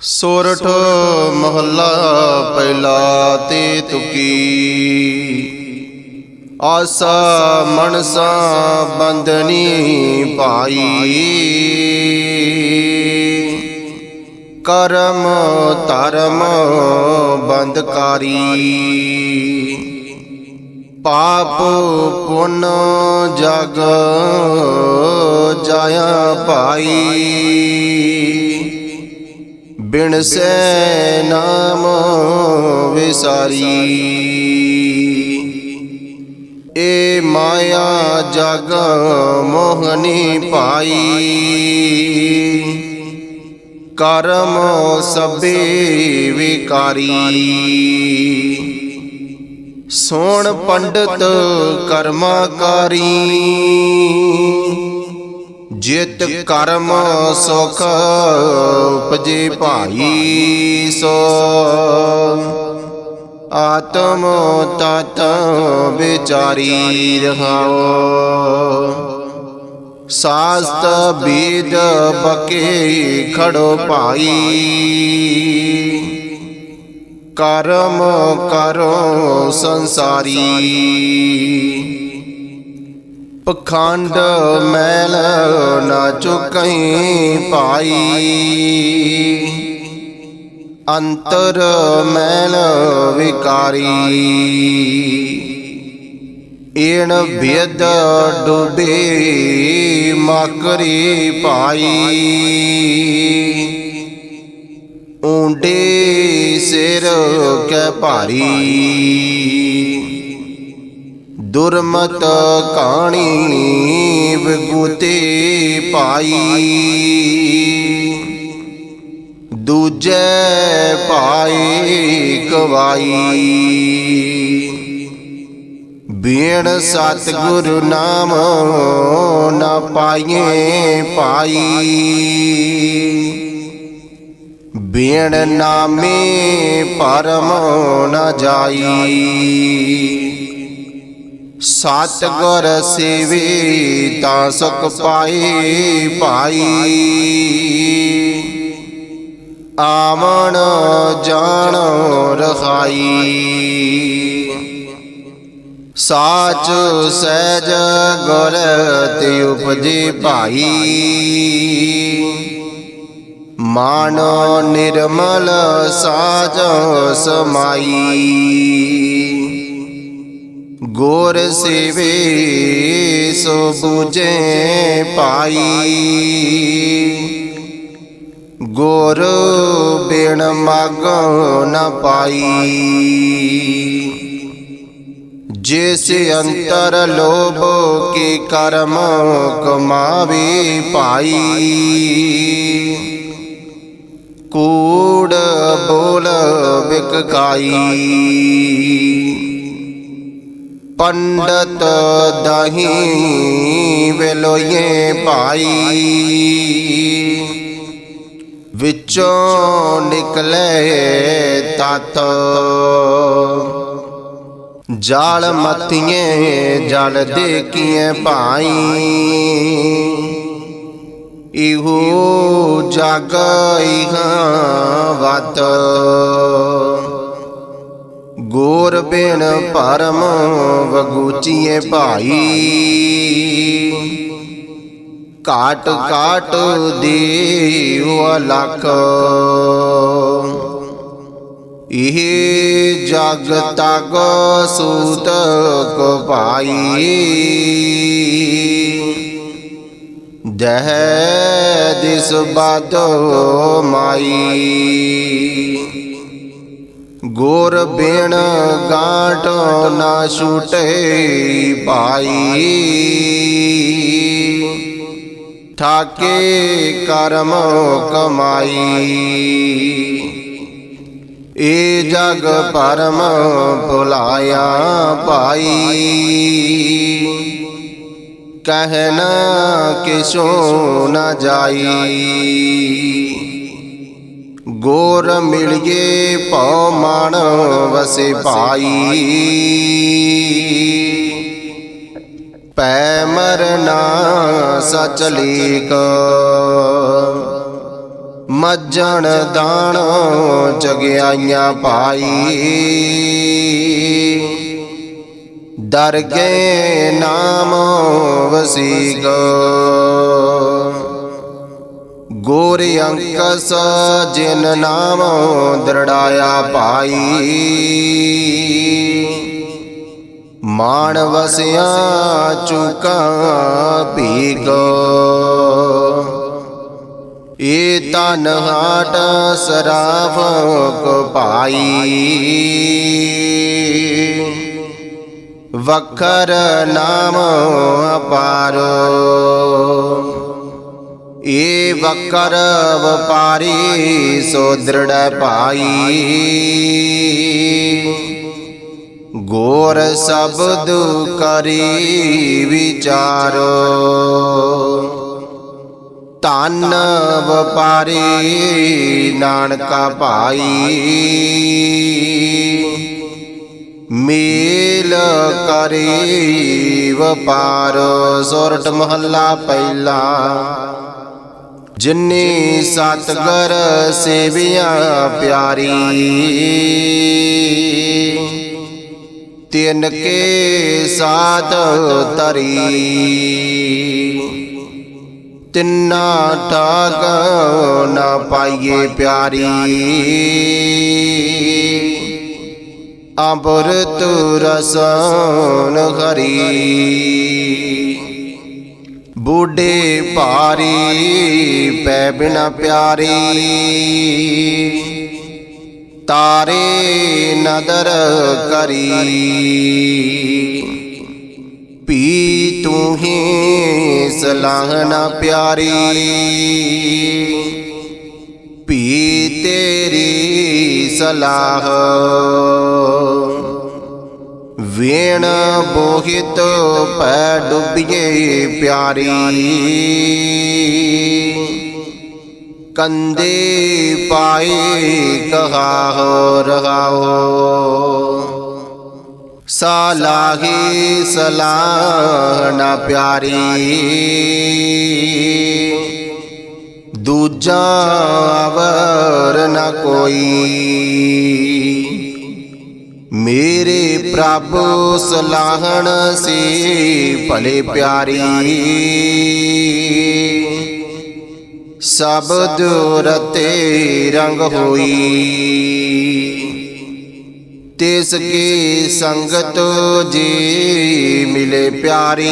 ਸੋਰਠ ਮਹੱਲਾ ਪਹਿਲਾ ਤੇ ਤੁਕੀ। ਆਸਾ ਮਨਸਾ ਬੰਦਨੀ ਭਾਈ। ਕਰਮ ਧਰਮ ਬੰਦਕਾਰੀ ਪਾਪ ਪੁੰਨ ਜਗ ਜਾਇਆ ਭਾਈ। ਬਿਨ ਸੈ ਨਾਮ ਵਿਸਾਰੀ। ਏ ਮਾਇਆ ਜਗ ਮੋਹਨੀ ਪਾਈ ਕਰਮ ਸਭੇ ਵਿਕਾਰੀ। ਸੋਣ ਪੰਡਤ ਕਰਮਾਕਾਰੀ। ਜਿਤ ਕਰਮ ਸੁਖ ਪਜੇ ਭਾਈ ਸੋ। ਆਤਮ ਤਤ ਵਿਚਾਰੀ ਰਹਾਓ। ਸਾਸਤ ਬੀਦ ਬਕੇ ਖੜੋ ਭਾਈ। ਕਰਮ ਕਰੋ ਸੰਸਾਰੀ। ਪਖੰਡ ਮੈਲ ਨਾ ਚੁਕਈ ਪਾਈ ਅੰਤਰ ਮੈਲ ਵਿਕਾਰੀ। ਏਣ ਭੇਦ ਡੁਬੇ ਮਕਰੀ ਪਾਈ ਉਂਡੇ ਸਿਰ ਕੈ ਭਾਰੀ। ਦੁਰਮਤ ਕਾਣੀ ਵਿਗੂਤੇ ਪਾਈ। ਦੂਜੇ ਪਾਈ ਕਵਾਈ। ਬੀਣ ਸਤਿਗੁਰ ਨਾਮ ਨਾ ਪਾਈਏ ਪਾਈ। ਬੀਣ ਨਾਮੇ ਪਰਮ ਨ ਜਾਈ। ਸਤ ਗੁਰ ਸੇਵੇ ਤਾਂ ਸੁਖ ਪਾਏ ਭਾਈ। ਆਵਣ ਜਾਣ ਰਖਾਈ। ਸਾਚ ਸਹਿਜ ਗੁਰ ਤੇ ਉਪਜੇ ਭਾਈ। ਮਾਨ ਨਿਰਮਲ ਸਾਜ ਸਮਾਈ। ਗੋਰ ਸੇਵੇ ਸੋ ਬੂਝੇ ਪਾਈ। ਗੋਰ ਬਿਨ ਮਗ ਨ ਪਾਈ। ਜਿਸ ਅੰਤਰ ਲੋਭ ਕੇ ਕਰਮ ਕਮਾਵੇ ਭਾਈ ਕੂੜ ਬੋਲ ਵਿਕਕਾਈ ਪੰਡਤ ਦਹੀ ਵੇਲੋਏ ਭਾਈ ਵਿੱਚੋਂ ਨਿਕਲੇ ਤਤ ਜਾਲ ਮਤੀਏ ਜਲ ਦੇ ਕੀਏ ਭਾਈ ਇਹੋ ਜਗ ਇਹਾਂ ਵਤ ਗੋਰ ਬਿਨ ਪਰਮ ਵਗੂਚੀਏ ਭਾਈ। ਕਾਟ ਕਾਟ ਦੇਵ ਲਖ ਇਹ ਜਗ ਤਗ ਸੂਤ ਕੋ ਪਾਈ ਦਹ ਦਿਸ ਬਾਦੋ ਮਾਈ। ਗੋਰ ਬੇਣ ਗਾਟ ਨਾ ਛੂਟੇ ਪਾਈ ਠਾਕੇ ਕਰਮ ਕਮਾਈ। ਏ ਜਗ ਪਰਮ ਭੁਲਾਇਆ ਪਾਈ ਕਹਿਣਾ ਕਿਸੋ ਨਾ ਜਾਈ। ਗੋਰ ਮਿਲਿਏ ਭਉ ਮਣ ਵਸੇ ਭਾਈ। ਪੈ ਮਰਨਾ ਸਚ ਲੀਕ। ਮੱਜਣ ਦਾਣ ਜਗਿਆਈਆਂ ਪਾਈ ਦਰਗੇ ਨਾਮ ਵਸੀਕ। ਗੋਰ ਅੰਕਸ ਜਿਨ ਨਾਮ ਦਰੜਾਇਆ ਪਾਈ ਮਾਣ ਵਸਿਆ ਚੁਕਾ ਭੀਗ। ਏ ਤਨ ਹਾਟ ਸਰਾਫ ਕੋ ਪਾਈ ਵਖਰ ਨਾਮ ਅਪਾਰੋ। ਏ ਵਕਰ ਵਪਾਰੀ ਸੋ ਦ੍ਰਿੜ ਪਾਈ ਗੋਰ ਸ਼ਬਦ ਕਰੀ ਵਿਚਾਰੋ। ਧਨ ਵਪਾਰੀ ਨਾਨਕਾ ਭਾਈ। ਮੇਲ ਕਰੀ ਵਪਾਰ ਸੋਰਠ ਮਹੱਲਾ ਪਹਿਲਾ। ਜਿਨੇ ਸਤਗੁਰ ਸੇਵਿਆ ਪਿਆਰੀ। ਤਿਨ ਕੇ ਸਾਧ ਤਰੀ ਤਿੰਨਾ ਠਾਗ ਨਾ ਪਾਈਏ ਪਿਆਰੀ। ਅੰਬਰਤ ਰਸਨ ਹਰੀ। ਬੂਢੇ ਭਾਰੀ, ਪੈ ਬਿਨਾ ਪਿਆਰੀ। ਤਾਰੇ ਨਦਰ ਕਰੀ। ਪੀ ਤੂੰ ਹੀ ਸਲਾਹਨਾ ਪਿਆਰੀ। ਪੀ ਤੇਰੀ ਸਲਾਹ ਵੇਣ ਬੋਹਿਤ ਪੈ ਡੁੱਬੀਏ ਪਿਆਰੀ। ਕੰਦੇ ਪਾਏ ਕਹਾ ਰਹਾਓ। ਸਾਲਾਹੀ ਸਲਾਹ ਨਾ ਪਿਆਰੀ। ਦੂਜਾ ਅਵਰ ਨ ਕੋਈ। ਮੇਰੇ ਪ੍ਰਭ ਸਲਾਹਣ ਸੇ ਭਲੇ ਪਿਆਰੀ। ਸਬਦ ਰਤੇ ਰੰਗ ਹੋਈ। ਤਿਸ ਕੀ ਸੰਗਤ ਜੀ ਮਿਲੇ ਪਿਆਰੀ।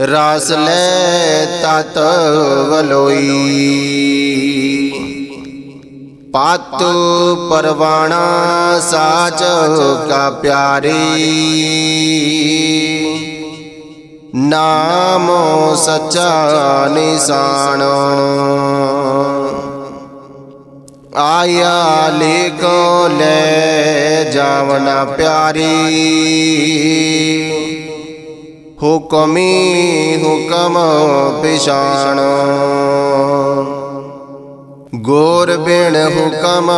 ਰਸ ਲੈ ਤਤ ਵਲੋਈ। ਪਤ ਪਰਵਾਣਾ ਸਾਚ ਕਾ ਪਿਆਰੀ। ਨਾਮ ਸਚਾ ਨਿਸ਼ਾਨ। ਆਇਆ ਲੇਕੋ ਲੈ ਜਾਵਣਾ ਪਿਆਰੀ। ਹੁਕਮੀ ਹੁਕਮ ਪਿਛਾਣ। ਗੋਰ ਬਿਨ ਹੁਕਮ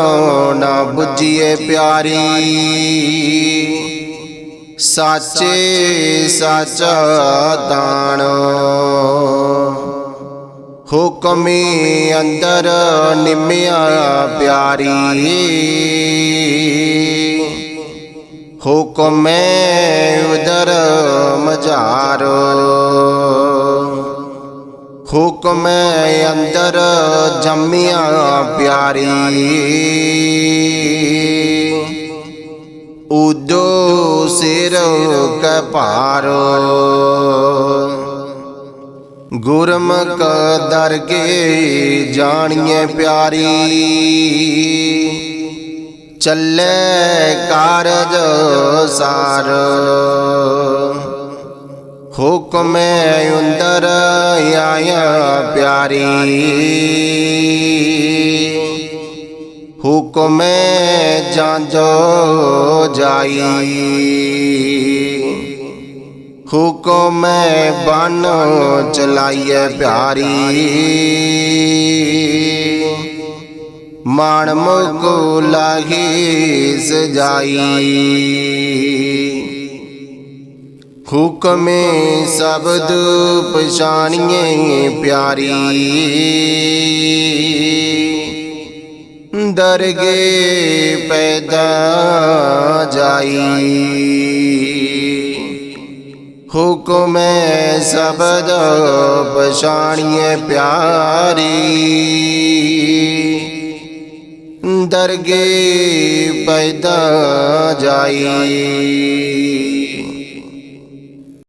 ਨਾ 부ਜੀਏ ਪਿਆਰੀ। ਸਾਚੇ ਸਾਚਾ ਦਾਣ ਹੁਕਮੀ ਅੰਦਰ ਨਿਮਿਆ ਪਿਆਰੀ। ਹੁਕਮੇ ਉਦਰ ਮਝਾਰੋ। ਹੁਕਮੇ ਅੰਦਰ ਜੰਮਿਆ ਪਿਆਰੀ। ਉਦੋ ਸਿਰ ਕੈ ਭਾਰੋ। ਗੁਰਮੁਖ ਦਰਗੇ ਜਾਣੀਏ ਪਿਆਰੀ। ਚੱਲੇ ਕਾਰਜ ਸਾਰ। ਹੁਕਮ ਅੰਦਰ ਆਇਆ ਪਿਆਰੀ। ਹੁਕਮੇ ਜਾਂਜੋ ਜਾਈ। ਹੁਕਮੇ ਬਨ ਚਲਾਈਏ ਪਿਆਰੀ। ਮਾਣ ਮੁਕੁ ਲਾਹੀ ਸਜਾਈ। ਹੁਕਮੇ ਸ਼ਬਦ ਪਛਾਣੀਏ ਪਿਆਰੀ। ਦਰਗੇ ਪੈਦਾ ਜਾਈ। ਹੁਕਮੈ ਸ਼ਬਦ ਪਛਾਣੀਏ ਪਿਆਰੀ। ਦਰਗੇ ਪੈਦਾ ਜਾਈ।